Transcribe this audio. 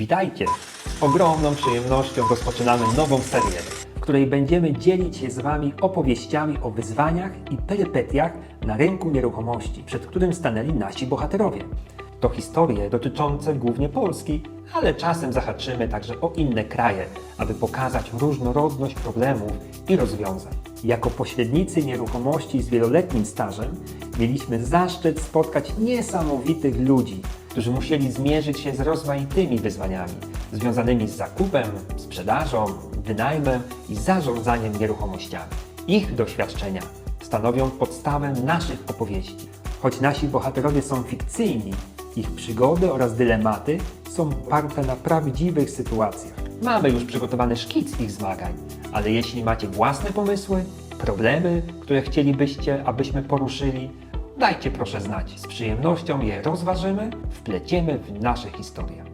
Witajcie! Z ogromną przyjemnością rozpoczynamy nową serię, w której będziemy dzielić się z Wami opowieściami o wyzwaniach i perypetiach na rynku nieruchomości, przed którym stanęli nasi bohaterowie. To historie dotyczące głównie Polski, ale czasem zahaczymy także o inne kraje, aby pokazać różnorodność problemów i rozwiązań. Jako pośrednicy nieruchomości z wieloletnim stażem mieliśmy zaszczyt spotkać niesamowitych ludzi, którzy musieli zmierzyć się z rozmaitymi wyzwaniami związanymi z zakupem, sprzedażą, wynajmem i zarządzaniem nieruchomościami. Ich doświadczenia stanowią podstawę naszych opowieści. Choć nasi bohaterowie są fikcyjni, ich przygody oraz dylematy są oparte na prawdziwych sytuacjach. Mamy już przygotowany szkic ich zmagań, ale jeśli macie własne pomysły, problemy, które chcielibyście, abyśmy poruszyli, dajcie proszę znać. Z przyjemnością je rozważymy, wpleciemy w nasze historie.